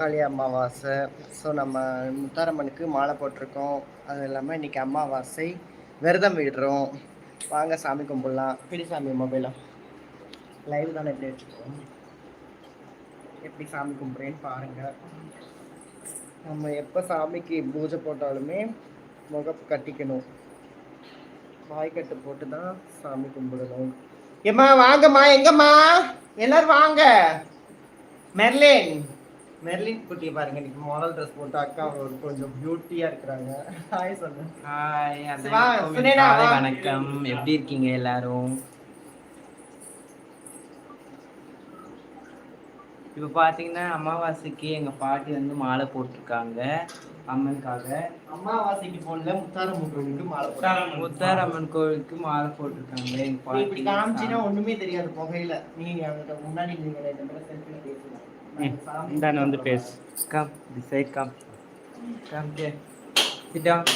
காளி அமாவாசை. ஸோ நம்ம முத்தாரம்மனுக்கு மாலை போட்டிருக்கோம். அது இல்லாமல் இன்றைக்கி அமாவாசை. விரதம் விடுறோம். வாங்க சாமி கும்பிடலாம். பிடி சாமி மொபைலா லைவ் தானே எப்படி வச்சுருக்கோம். எப்படி சாமி கும்பிட்றேன்னு பாருங்கள் நம்ம எப்போ சாமிக்கு பூஜை போட்டாலுமே முகம் கட்டிக்கணும். வாய்க்கட்டு போட்டு தான் சாமி கும்பிடணும். ஏம்மா வாங்கம்மா எங்கம்மா? எல்லாரும் வாங்க. மெர்லின். மெர்லின் குட்டியை பாருங்க இன்னைக்கு மாடல் ட்ரெஸ் போட்டு அக்கா ஒரு கொஞ்சம் பியூட்டியா இருக்கிறாங்க. ஹாய் சொல்லு ஹாய் வா, சுனேனா, காலை வா. வணக்கம். எப்படி இருக்கீங்க எல்லாரும்? இப்போ பார்த்தீங்கன்னா அமாவாசைக்கு எங்க பாட்டி வந்து மாலை போட்டிருக்காங்க. அம்மனுக்காக. அம்மாவாசைக்கு போன்ல முத்தாரம் முருகனுக்கு மாலை போட்டாங்க முத்தாரம்மன் கோவிலுக்கு மாலை போட்டிருக்காங்க எங்க நீ இப்படி காமிச்சினா பாட்டி ஒண்ணுமே தெரியாது புகையில. நீ அங்கிட்ட முன்னாடி நீங்க ரெண்டு பேரும் செல்ஃபில பேசலாம் சாமி இந்தாண்ட வந்து பேசு. Come the side come come there sit down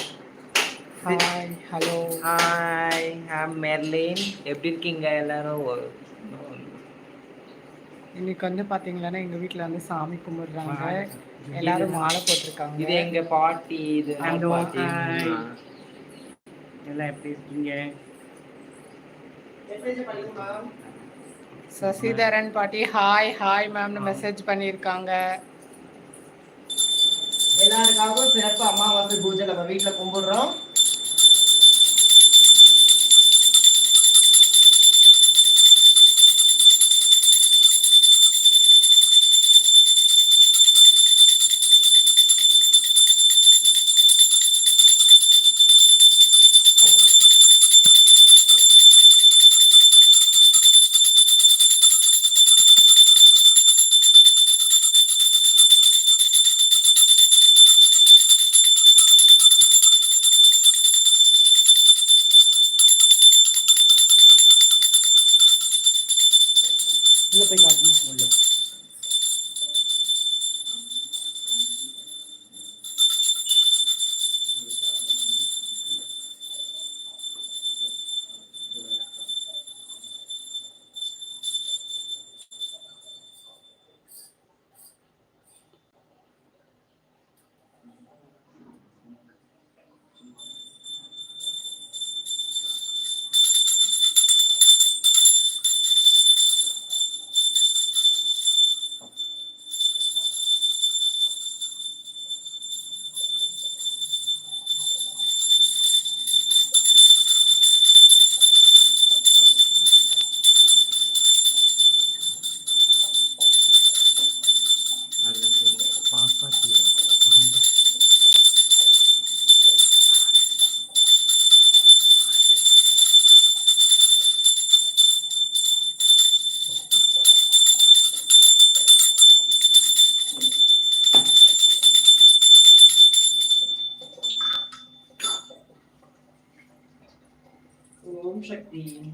hi hello hi I'm Merlin எப்படி இருக்கீங்க எல்லாரும்? இன்னைக்கு வந்து பாத்தீங்கன்னா எங்க வீட்ல வந்து சாமி கும்பிடுறாங்க. எல்லாரும் மாலை போட்டிருக்காங்க. இது எங்க பாட்டி இது. எல்லாம் எப்படி இருக்கீங்க? சசிதரன் பாட்டி ஹாய் ஹாய் மேம்னு மெசேஜ் பண்ணியிருக்காங்க எல்லாருக்காகவும் சிறப்பு அமாவாசை பூஜை நம்ம வீட்டில் கும்பிடுறோம். Afrika machen wollen.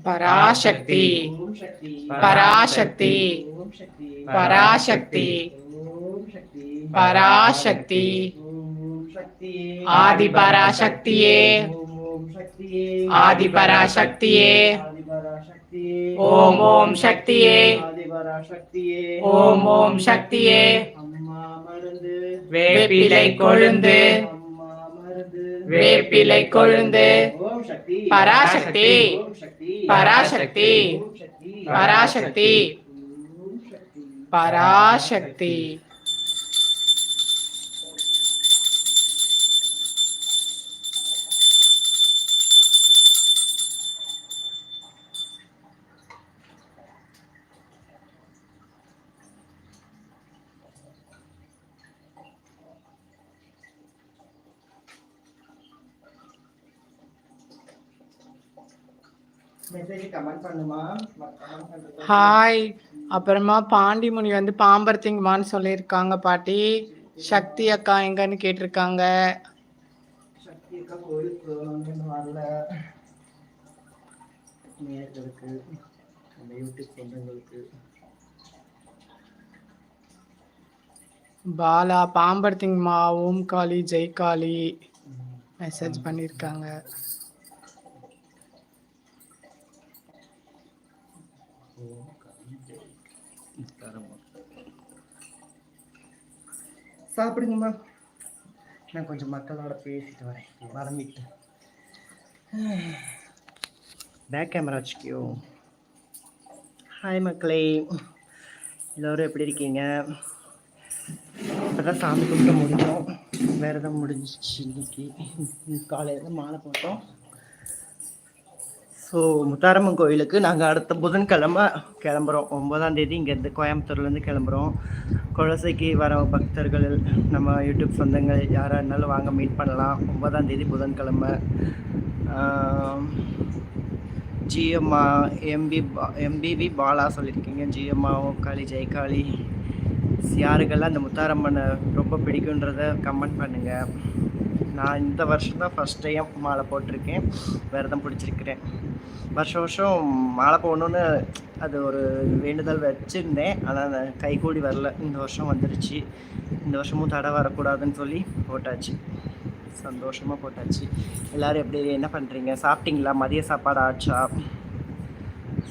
Parasakthi. Parasakthi. Parasakthi. Parasakthi. ஆதி பராசக்தியே. ஓம் ஆதி பராசக்தியே. ஓம் ஓம் சக்தியே. ஓம் ஓம் சக்தியே. அம்மா வேப்பிலை கொழுந்து. வேப்பிலை கொழுந்து. பராசக்தி. பராசக்தி. பராசக்தி. பராசக்தி. ஹாய் அப்புறமா பாண்டிமுனி வந்து பாம்பர்த்திங்கம்மான்னு சொல்லியிருக்காங்க பாட்டி. சக்தி அக்கா எங்கன்னு கேட்டிருக்காங்க. பாலா பாம்பர்த்திங்கம்மா ஓம் காளி ஜெய் காளி மெசேஜ் பண்ணியிருக்காங்க. சாப்பிடுங்கம்மா. நான் கொஞ்சம் மக்களோட பேசிட்டு வரேன். வரம்பிட்டு பேக் கேமரா வச்சுக்கியோ. ஹாய் மக்களே. எல்லோரும் எப்படி இருக்கீங்க? இப்போதான் சாமி கும்பிட்டு முடிஞ்சோம். வேறு எதாவது முடிஞ்சிச்சு இன்னைக்கு. காலையில் மாலை போட்டோம். ஸோ முத்தாரம்மன் கோயிலுக்கு நாங்கள் அடுத்த புதன்கிழமை கிளம்புறோம். ஒன்பதாம் தேதி இங்கேருந்து கோயம்புத்தூர்லேருந்து கிளம்புறோம். குழசைக்கு வர பக்தர்கள் நம்ம யூடியூப் சொந்தங்கள் யாராக இருந்தாலும் வாங்க மீட் பண்ணலாம். ஒன்பதாம் தேதி புதன்கிழமை. ஜிஎம்மா எம்பி பா எம்பிவி பாலா சொல்லியிருக்கீங்க. ஜிஎம்மாவும் காளி ஜெயகாளி யாருக்கெல்லாம் இந்த முத்தாரம்மனை ரொம்ப பிடிக்குன்றத கமெண்ட் பண்ணுங்கள் நான் இந்த வருஷம் தான் ஃபஸ்ட் டைம் மாலை போட்டிருக்கேன். விரதம் பிடிச்சிருக்கிறேன். வருஷம் வருஷம் மாலை போடணுன்னு அது ஒரு வேண்டுதல் வச்சுருந்தேன். ஆனால் கைகூடி வரல. இந்த வருஷம் வந்துருச்சு. இந்த வருஷமும் தடை வரக்கூடாதுன்னு சொல்லி போட்டாச்சு. சந்தோஷமாக போட்டாச்சு. எல்லோரும் எப்படி என்ன பண்ணுறீங்க சாப்பிட்டீங்களா? மதிய சாப்பாடு ஆச்சா?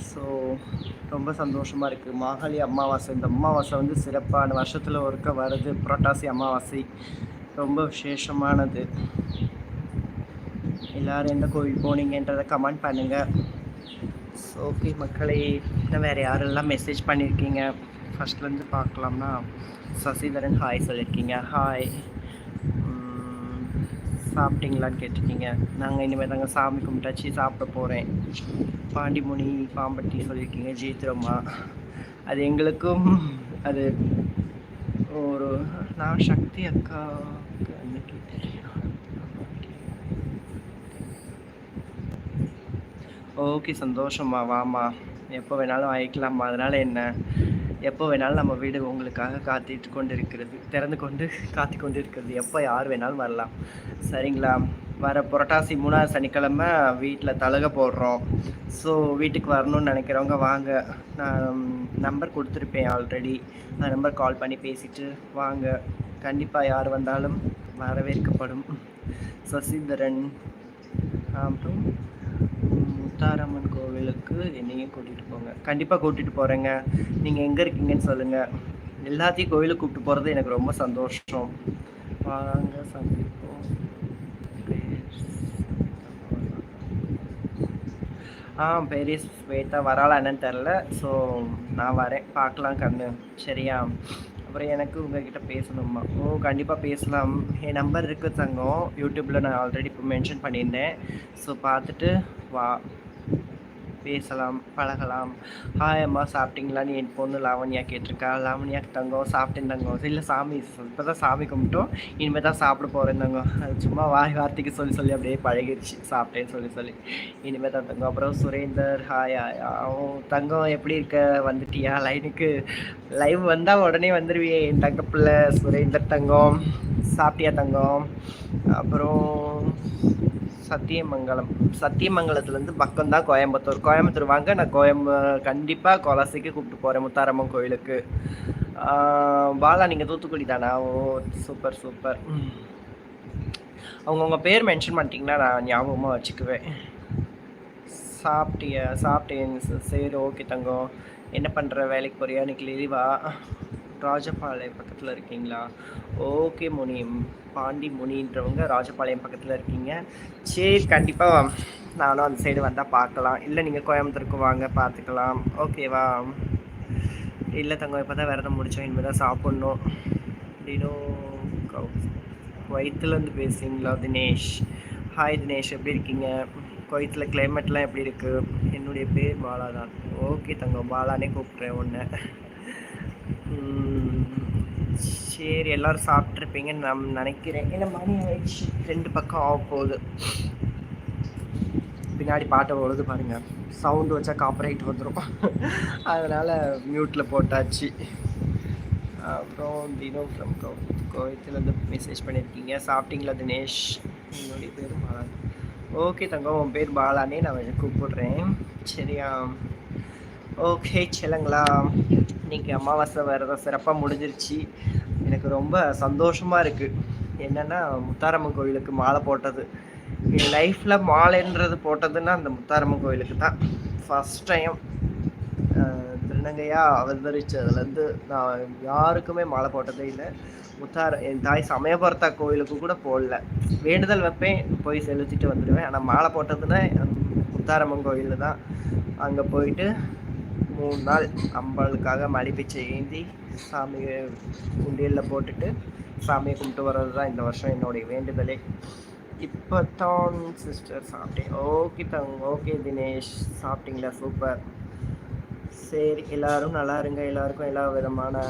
ஸோ ரொம்ப சந்தோஷமாக இருக்குது மாகாளி அமாவாசை. இந்த அமாவாசை வந்து சிறப்பான வருஷத்தில் ஒருக்க வருது. புரட்டாசி அமாவாசை. ரொம்ப விசேஷமானது. எல்லாரும் எந்த கோவில் போனீங்கன்றதை கமெண்ட் பண்ணுங்கள் ஓகே மக்களே இன்னும் வேறு யாரெல்லாம் மெசேஜ் பண்ணியிருக்கீங்க ஃபஸ்ட்லேருந்து பார்க்கலாம்னா சசிதரன் ஹாய் சொல்லியிருக்கீங்க ஹாய் சாப்பிட்டீங்களான்னு கேட்டிருக்கீங்க. நாங்கள் இனிமேல் தாங்க சாமி கும்பிட்டாச்சு சாப்பிட போகிறேன் பாண்டிமுனி பாம்பட்டி சொல்லியிருக்கீங்க ஜெயித்ரம்மா அது எங்களுக்கும் அது ஒரு நான் சக்தி அக்கா அன்னைக்கு ஓகே சந்தோஷம்மா வாமா எப்போ வேணாலும் வாங்கிக்கலாம்மா அதனால் என்ன? எப்போ வேணாலும் நம்ம வீடு உங்களுக்காக காத்திட்டு கொண்டு இருக்கிறது திறந்து கொண்டு காத்து கொண்டு இருக்கிறது எப்போ யார் வேணாலும் வரலாம். சரிங்களா? வர புரட்டாசி மூணாவது சனிக்கிழமை வீட்டில் தலகை போடுறோம். ஸோ வீட்டுக்கு வரணும்னு நினைக்கிறவங்க வாங்க. நான் நம்பர் கொடுத்துருப்பேன் ஆல்ரெடி அந்த நம்பர் கால் பண்ணி பேசிட்டு வாங்க. கண்டிப்பாக யார் வந்தாலும் வரவேற்கப்படும். சசிதரன் அப்புறம் முத்தாரம்மன் கோவிலுக்கு என்னையும் கூட்டிகிட்டு போங்க. கண்டிப்பாக கூட்டிகிட்டு போகிறேங்க நீங்கள் எங்கே இருக்கீங்கன்னு சொல்லுங்கள் எல்லாத்தையும் கோவிலுக்கு கூப்பிட்டு போகிறது எனக்கு ரொம்ப சந்தோஷம். வாங்க சந்திப்போம். ஆ பெரிய ஸ்வேதா வராளா என்னன்னு தெரில ஸோ நான் வரேன். பார்க்கலாம் கண்ணு. சரியா? அப்புறம் எனக்கு உங்ககிட்ட பேசணுமா ஓ கண்டிப்பாக பேசலாம். என் நம்பர் இருக்குது தங்கம். யூடியூப்பில் நான் ஆல்ரெடி இப்போ மென்ஷன் பண்ணியிருந்தேன். ஸோ பார்த்துட்டு வா. பேசலாம் பழகலாம். ஹாய் அம்மா சாப்பிட்டீங்களான்னு என் பொண்ணு லாவண்யா கேட்டிருக்கா? லாவண்யா தங்கம் சாப்பிட்டேன் தங்கம் இல்லை சாமி இப்போ தான் சாமி கும்பிட்டோம். இனிமேல் தான் சாப்பிட போகிறேன் தங்கம் அது சும்மா வாய் வார்த்தைக்கு சொல்லி சொல்லி அப்படியே பழகிடுச்சு சாப்பிட்டேன்னு சொல்லி சொல்லி. இனிமேல் தான் தங்கம் அப்புறம் சுரேந்தர் ஹாய் அவன் தங்கம் எப்படி இருக்க? வந்துட்டியா? லைனுக்கு லைவ் வந்தால் உடனே வந்துடுவியே என் தங்க பிள்ளை சுரேந்தர் தங்கம் சாப்பிட்டியா தங்கம் அப்புறம் சத்தியமங்கலம். சத்தியமங்கலத்துலேருந்து பக்கம் தான் கோயம்புத்தூர். கோயம்புத்தூர் வாங்க நான் கோயம்பு கண்டிப்பாக கொலசைக்கு கூப்பிட்டு போகிறேன் முத்தாரம்மன் கோயிலுக்கு. பாலா நீங்கள் தூத்துக்குடி தானா? ஓ சூப்பர் சூப்பர். அவங்கவுங்க பேர் மென்ஷன் பண்ணிட்டீங்கன்னா நான் ஞாபகமாக வச்சுக்குவேன். சாப்பிட்டியா? சாப்பிட்டேன் சரி ஓகே தங்கம். என்ன பண்ணுற வேலைக்கு போறியா? இன்னைக்கு லீவா ராஜபாளையம் பக்கத்தில் இருக்கீங்களா? ஓகே முனி பாண்டி முனின்றவங்க ராஜபாளையம் பக்கத்தில் இருக்கீங்க. சரி கண்டிப்பாக நானும் அந்த சைடு வந்தால் பார்க்கலாம். இல்லை நீங்கள் கோயம்புத்தூருக்கு வாங்க பார்த்துக்கலாம். ஓகேவா இல்லை தங்க இப்போ தான் விரதம் முடித்தோம் இனிமேல் தான் சாப்பிட்ணும் டினோ குவைத்துலேருந்து பேசுகிறீங்களா தினேஷ்? ஹாய் தினேஷ் எப்படி இருக்கீங்க? குவைத்தில் கிளைமேட்லாம் எப்படி இருக்குது என்னுடைய பேர் பாலா தான் ஓகே தங்கம் பாலானே கூப்பிட்றேன் ஒன்று சரி எல்லாரும் சாப்பிட்ருப்பீங்கன்னு நான் நினைக்கிறேன். ஏன்னா மணி ஆயிடுச்சு. ரெண்டு பக்கம் ஆக போகுது. பின்னாடி பாட்டை ஓடுது பாருங்க. சவுண்டு வச்சா காப்பரேட் வந்துடும் அதனால் மியூட்டில் போட்டாச்சு. அப்புறம் தினோ ஃப்ரம் கோயத்துலேருந்து மெசேஜ் பண்ணியிருக்கீங்க சாப்பிட்டீங்களா தினேஷ்? என்னுடைய பேர் பாலா. ஓகே தங்கம் உன் பேர் பாலானே நான் கூப்பிடுறேன். சரியா? ஓகே செல்லுங்களா. இன்றைக்கி அமாவாசை விரதம் சிறப்பாக முடிஞ்சிருச்சு. எனக்கு ரொம்ப சந்தோஷமாக இருக்குது என்னென்னா முத்தாரம்மன் கோயிலுக்கு மாலை போட்டது. என் லைஃப்பில் மாலைன்றது போட்டதுன்னா அந்த முத்தாரம்மன் கோயிலுக்கு தான். ஃபஸ்ட் டைம் திருநங்கையாக அவதரித்ததுலேருந்து நான் யாருக்குமே மாலை போட்டதே இல்லை. முத்தார என் தாய் சமயபுரத்தா கோயிலுக்கு கூட போடல. வேண்டுதல் வைப்பேன் போய் செலுத்திட்டு வந்துடுவேன். ஆனால் மாலை போட்டதுன்னா முத்தாரம்மன் கோயிலில் தான். அங்கே போயிட்டு மூணு நாள் அம்பாளுக்காக மலிப்பிச்சை ஏந்தி சாமியை குண்டியலில் போட்டுட்டு சாமியை கும்பிட்டு வர்றது தான் இந்த வருஷம் என்னுடைய வேண்டுதலே. இப்போ தான் சிஸ்டர் சாப்பிட்டேன். ஓகே தங்க ஓகே தினேஷ். சாப்பிட்டீங்களா? சூப்பர் சரி எல்லோரும் நல்லா இருங்க. எல்லாருக்கும் எல்லா விதமான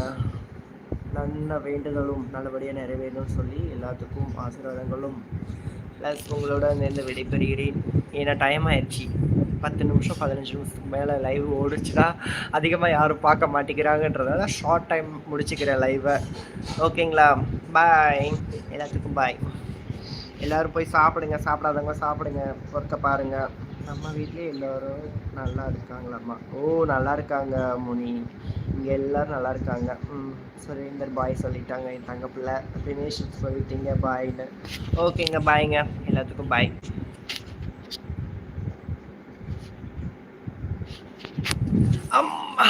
நல்ல வேண்டுதலும் நல்லபடியாக நிறைவேறணும்னு சொல்லி எல்லாத்துக்கும் ஆசீர்வாதங்களும். ப்ளஸ் உங்களோட சேர்ந்து விடைபெறுகிறேன். ஏன்னா டைம் ஆயிடுச்சு. பத்து நிமிஷம் பதினஞ்சு நிமிஷத்துக்கு மேலே லைவ் ஓடிச்சுன்னா அதிகமாக யாரும் பார்க்க மாட்டேங்கிறாங்கன்றதால ஷார்ட் டைம் முடிச்சுக்கிறேன் லைவை ஓகேங்களா பாய் எல்லாத்துக்கும் பாய் எல்லோரும் போய் சாப்பிடுங்க சாப்பிடாதவங்க சாப்பிடுங்க. ஒர்க்கை பாருங்கள் நம்ம வீட்லேயே எல்லோரும் நல்லா இருக்காங்களாம்மா ஓ நல்லா இருக்காங்க முனி. இங்கே எல்லோரும் நல்லா இருக்காங்க. ம் சுரேந்தர் பாய் சொல்லிட்டாங்க என் தங்க பிள்ளை தினேஷ் சொல்லிட்டீங்க பாய்னு ஓகேங்க பாய்ங்க எல்லாத்துக்கும் பாய் அம்மா